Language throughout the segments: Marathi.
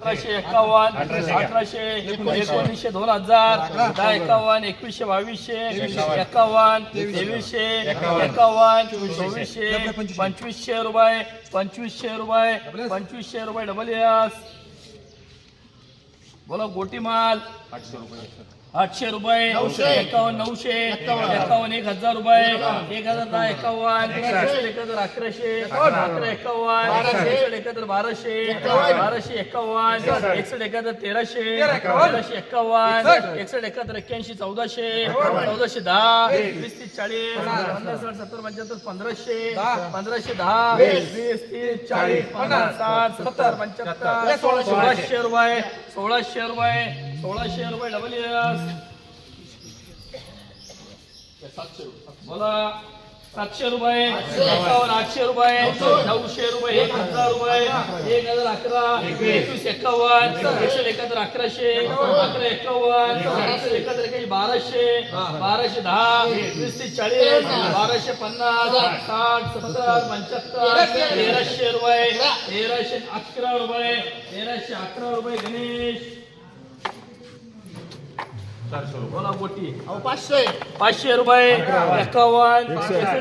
अठराशे एक्कावन्न अठराशे एकोणीसशे दोन हजार दहा एक्कावन्न एकवीसशे बावीसशे एक्कावन्न तेवीसशे एक्कावन्न चोवीसशे पंचवीसशे. रुपये पंचवीसशे रुपये पंचवीसशे रुपये डबल एस. बोला गोटी माल आठशे रुपये एकावन्न नऊशे एकावन्न. एक हजार रुपये एक हजार दहा एकावन्न एकहत्तर अकराशे अकरा एकावन्न एकसष्ट एकहत्तर बाराशे बाराशे एकावन्न एकसष्ट. एकहत्तर तेराशे तेराशे एकावन्न एकसष्ट. एकहत्तर एक्क्याऐंशी चौदाशे चौदाशे दहा वीस. तीस चाळीस पन्नास. साठ सत्तर पंच्याहत्तर पंधराशे पंधराशे दहा वीस. तीस चाळीस. पन्नास साठ सत्तर पंच्याहत्तर सोळाशे रुपये. सोळाशे रुपये सोळाशे रुपये डबल एस बोला. सातशे रुपये एकावन्न आठशे रुपये नऊशे रुपये एक हजार रुपये एक हजार अकरा एकवीस एकावन्न एकशे एकाहत्तर अकराशे अकरा एकावन्न एकशे एकाहत्तर एकाशे बाराशे बाराशे दहा वीस ते चाळीस बाराशे पन्नास साठ सत्तर पंच्याहत्तर तेराशे रुपये तेराशे अकरा रुपये तेराशे अकरा रुपये गणेश. बोला पाचशे. पाचशे रुपये. एकावन्न.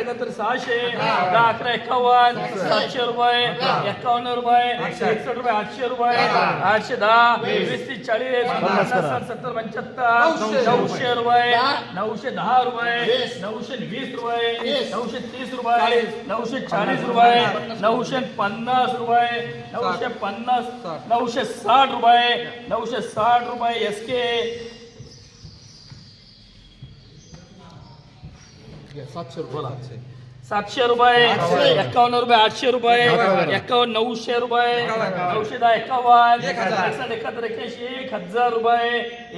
एकाहत्तर सहाशे. दहा अकरा एकावन्न. सातशे रुपये. एकावन्न रुपये. एकसष्ट रुपये आठशे रुपये. आठशे दहा. वीस. तीस चाळीस. पन्नास सत्तर पंच्याहत्तर. नऊशे. रुपये. नऊशे दहा रुपये. नऊशे वीस रुपये. नऊशे तीस रुपये. नऊशे चाळीस रुपये. नऊशे पन्नास रुपये. नऊशे पन्नास. नऊशे साठ रुपये. नऊशे साठ रुपये. एस के सातशे बोला. सातशे रुपये. एकावन्न. रुपये आठशे रुपये. एकावन्न. नऊशे रुपये. नऊशे दहा एकावन्न. एकसष्ट एकाहत्तर एक्याऐंशी एक हजार रुपये.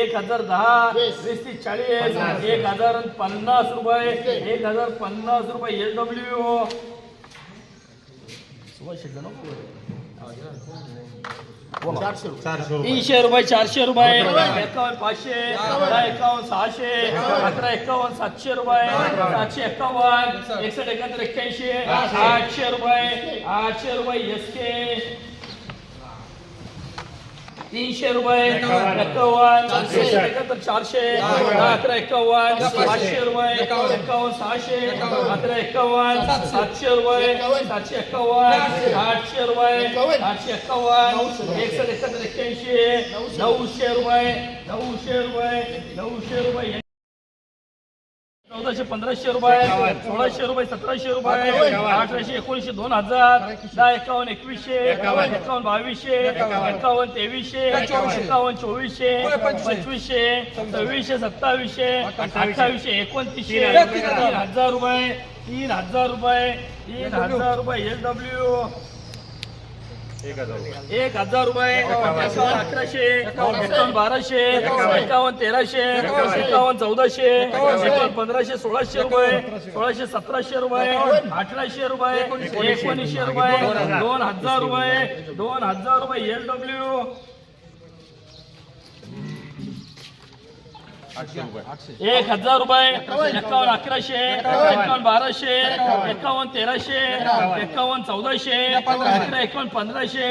एक हजार दहा वीस. तीस चाळीस. एक हजार पन्नास रुपये. एक हजार पन्नास रुपये एस डब्ल्यू चारशे तीनशे रुपये चारशे रुपये. एकावन्न पाचशे एकावन्न सहाशे अकरा एकावन्न सातशे रुपये सातशे एकावन्न एकसष्ट एकाहत्तर एक्क्याऐंशी आठशे रुपये आठशे रुपये एस के तीनशे रुपये एकावन्न एकसष्ट एकाहत्तर चारशे अकरा एकावन्न पाचशे. रुपये एकावन्न सहाशे अकरा एकावन्न सातशे. रुपये सातशे एकावन्न आठशे रुपये आठशे एकावन्न एकसष्ट एकाहत्तर एक्क्याऐंशी नऊशे रुपये नऊशे रुपये नऊशे रुपये. चौदाशे पंधराशे रुपये सोळाशे रुपये सतराशे रुपये अठराशे एकोणीसशे दोन हजार दहा एकावन्न एकवीसशे एकावन्न. बावीसशे एकावन्न. तेवीसशे एकावन्न चोवीसशे पंचवीसशे. सव्वीसशे सत्तावीसशे अठ्ठावीसशे एकोणतीसशे तीन हजार रुपये तीन हजार रुपये तीन हजार रुपये एस डब्ल्यू एक हजार रुपये अकराशे एकावन्न बाराशे एकावन्न तेराशे एकावन्न चौदाशे एकावन्न पंधराशे सोळाशे रुपये सोळाशे सतराशे रुपये अठराशे रुपये एकोणीसशे रुपये दोन हजार रुपये दोन हजार रुपये एल डब्ल्यू एक हजार रुपये एकावन्न अकराशे एकावन्न बाराशे एकावन्न तेराशे एकावन्न चौदाशे अकरा एकावन्न पंधराशे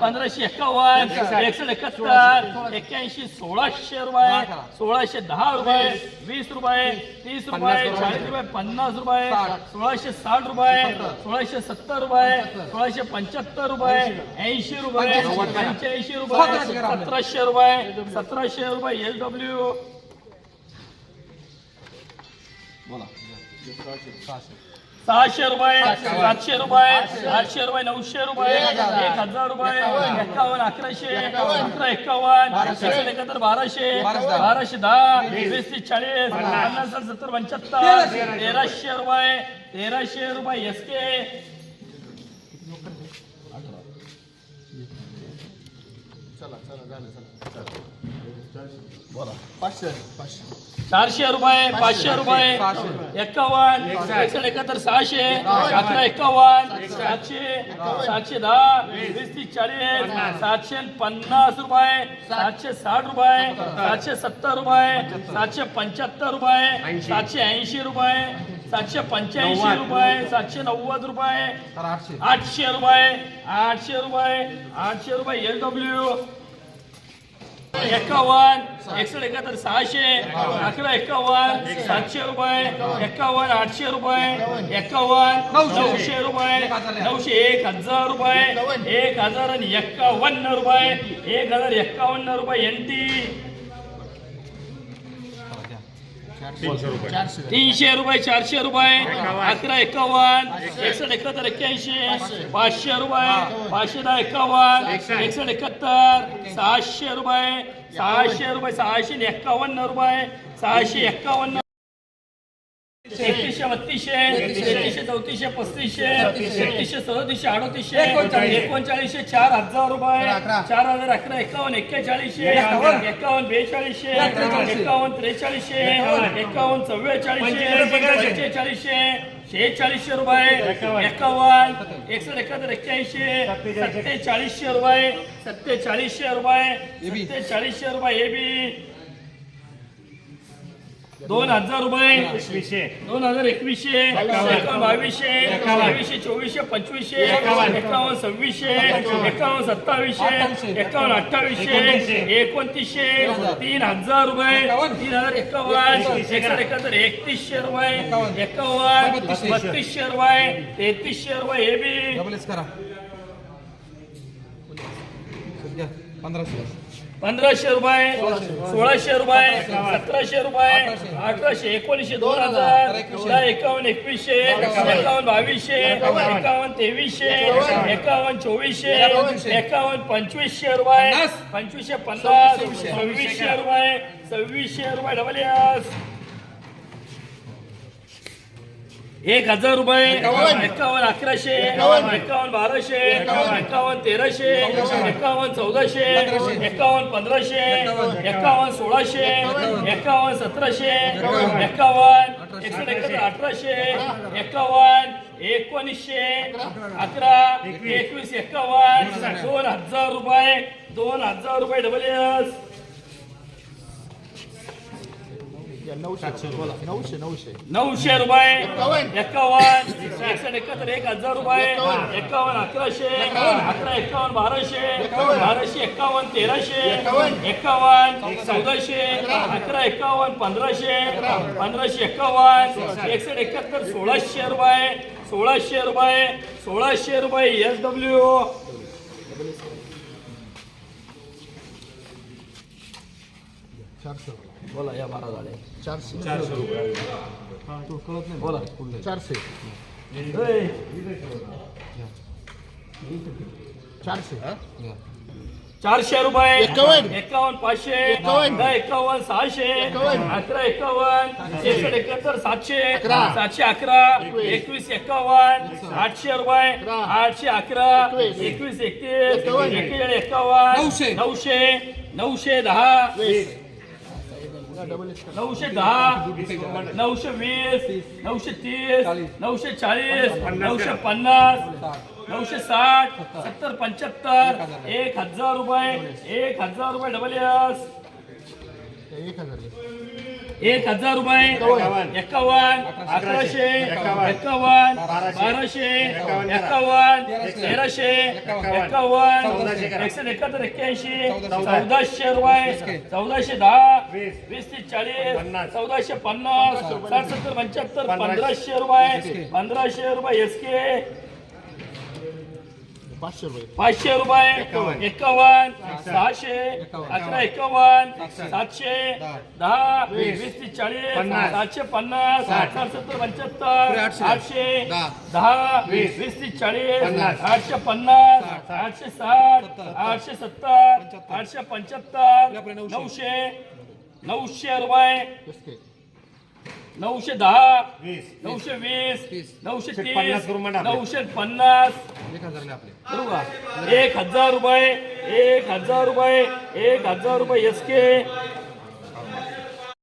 पंधराशे एकावन्न एकसष्ट एकाहत्तर एक्क्याऐंशी सोळाशे रुपये सोळाशे दहा रुपये वीस रुपये तीस रुपये चाळीस रुपये पन्नास रुपये सोळाशे साठ रुपये सोळाशे सत्तर रुपये सोळाशे पंच्याहत्तर रुपये ऐंशी रुपये पंच्याऐंशी रुपये. सतराशे रुपये सतराशे रुपये एल डब्ल्यू सहाशे रुपये सातशे रुपये आठशे रुपये नऊशे रुपये एक हजार. रुपये एकावन्न. अकराशे अकरा एकावन्न एकशे एकाहत्तर बाराशे बाराशे दहा. वीस. तीस चाळीस पन्नास. सत्तर पंच्याहत्तर तेराशे. रुपये तेराशे रुपये एस के चला चला झालं चला बोला. पाचशे पाचशे. चारशे रुपये पाचशे. रुपये. एक्कावन्न एकसष्ट एकाहत्तर सहाशे. अकरा एक्कावन्न सातशे सातशे दहा वीस. तीस चाळीस सातशे पन्नास रुपये सातशे साठ रुपये सातशे सत्तर रुपये सातशे पंच्याहत्तर रुपये सातशे ऐंशी रुपये सातशे पंच्याऐंशी रुपये सातशे नव्वद रुपये. आठशे. आठशे रुपये आठशे रुपये आठशे रुपये एल डब्ल्यू एक्कावन्न एकसष्ट एकाहत्तर सहाशे अकरा एक्कावन्न सातशे रुपये एक्कावन्न आठशे रुपये एक्कावन्न नऊशे रुपये नऊशे एक हजार रुपये एक हजार आणि एक्कावन्न रुपये एक हजार एक्कावन्न रुपये एन टी चारशे तीनशे रुपये. चारशे. रुपये अकरा एकावन्न एकसष्ट. एकाहत्तर एक्क्याऐंशी पाचशे. रुपये पाचशे दहा एकावन्न एकसष्ट. एकाहत्तर सहाशे रुपये सहाशे रुपये सहाशे एक्कावन्न रुपये सहाशे एक्कावन्न एकतीसशे बत्तीसशे तेहतीसशे चौतीसशे पस्तीसशे छत्तीसशे सदतीसशे अडतीसशे एकोणचाळीसशे चार हजार रुपये. चार हजार अकरा एकावन्न एक्केचाळीसशे एकावन्न बेचाळीसशे एकावन्न त्रेचाळीसशे एकावन्न. चव्वेचाळीसशे एक्केचाळीसशे शेहेचाळीसशे रुपये. एकावन्न. एकसष्ट एकाहत्तर एक्क्याऐंशी सत्तेचाळीसशे रुपये. सत्तेचाळीसशे रुपये. सत्तेचाळीसशे रुपये ए बी. दोन हजार रुपये. दोन हजार एकवीसशे. बावीसशे बावीसशे चोवीसशे पंचवीसशे. एकावन्न. सव्वीसशे. एकावन्न. सत्तावीसशे. एकावन्न अठ्ठावीसशे. एकोणतीसशे. तीन हजार रुपये. तीन हजार एकावन्न. एकाहत्तर एकतीसशे रुपये. एकावन्न. बत्तीसशे. रुपये. तेहतीसशे रुपये. हे बी. पंधराशे. पंधराशे रुपये सोळाशे रुपये सतराशे रुपये अठराशे एकोणीसशे दोन हजार एकावन्न एकवीसशे एकावन्न बावीसशे एकावन्न तेवीसशे एकावन्न चोवीसशे एकावन्न पंचवीसशे रुपये पंचवीसशे पन्नास सव्वीसशे रुपये सव्वीसशे रुपये डबल एस एक हजार रुपये एकावन्न. अकराशे एकावन्न. बाराशे एकावन्न. तेराशे एकावन्न. चौदाशे एकावन्न पंधराशे एकावन्न. सोळाशे एकावन्न. सतराशे एकावन्न. एकाहत्तर अठराशे. एकावन्न एकोणीसशे. अकरा. एकवीस. एकावन्न. दोन हजार रुपये. दोन हजार रुपये डबल एस नऊशे बोला. नऊशे नऊशे. नऊशे रुपये. एकावन्न. एकसष्ट एकाहत्तर एक हजार रुपये. एकावन्न. अकराशे. अकरा एकावन्न बाराशे. बाराशे एकावन्न तेराशे. एकावन्न. चौदाशे. अकरा. एकावन्न पंधराशे. पंधराशे एकावन्न. एकसष्ट. एकाहत्तर सोळाशे रुपये. सोळाशे रुपये. सोळाशे रुपये एस डब्ल्यू चारशे बोला या बारा झाले. चारशे. चारशे रुपये. तू कळत नाही बोला चारशे. चारशे चारशे रुपये. एकावन्न. एकावन्न पाचशे. एकावन्न. दहा एकावन्न सहाशे. अकरा एकावन्न. एकसष्ट एकाहत्तर सातशे. अकरा. सातशे अकरा. एकवीस. एकावन्न. आठशे रुपये. आठशे अकरा. एकवीस. एकवीस एकतीस. एकावन्न. एकेचाळीस एकावन्न. नऊशे. नऊशे. नऊशे दहा. नऊशे दहा नऊशे वीस नऊशे तीस नऊशे चाळीस नऊशे पन्नास नऊशे साठ सत्तर पंच्याहत्तर एक हजार रुपये एक हजार रुपये डबल एस एक हजार. एक हजार रुपये एकावन्न. अकराशे एकावन्न. बाराशे एकावन्न. तेराशे एकावन्न. एकशे एकाहत्तर एक्क्याऐंशी चौदाशे रुपये चौदाशे दहा वीस. तीस चाळीस चौदाशे पन्नास साठ सत्तर पंच्याहत्तर पंधराशे. रुपये पंधराशे रुपये एस के. पाचशे रुपये. पाचशे रुपये. एकावन्न. सहाशे अकरा एकावन्न सातशे. दहा. वीस. तीस चाळीस सातशे पन्नास साठ. सत्तर पंच्याहत्तर आठशे. दहा. वीस. तीस चाळीस आठशे पन्नास आठशे साठ आठशे सत्तर आठशे पंच्याहत्तर नऊशे. नऊशे रुपये. नऊशे दहा वीस. नऊशे वीस नऊशे तीस. नऊशे पन्नास एक हजार नाही आपले करू का एक हजार रुपये एक हजार रुपये एक हजार रुपये एस के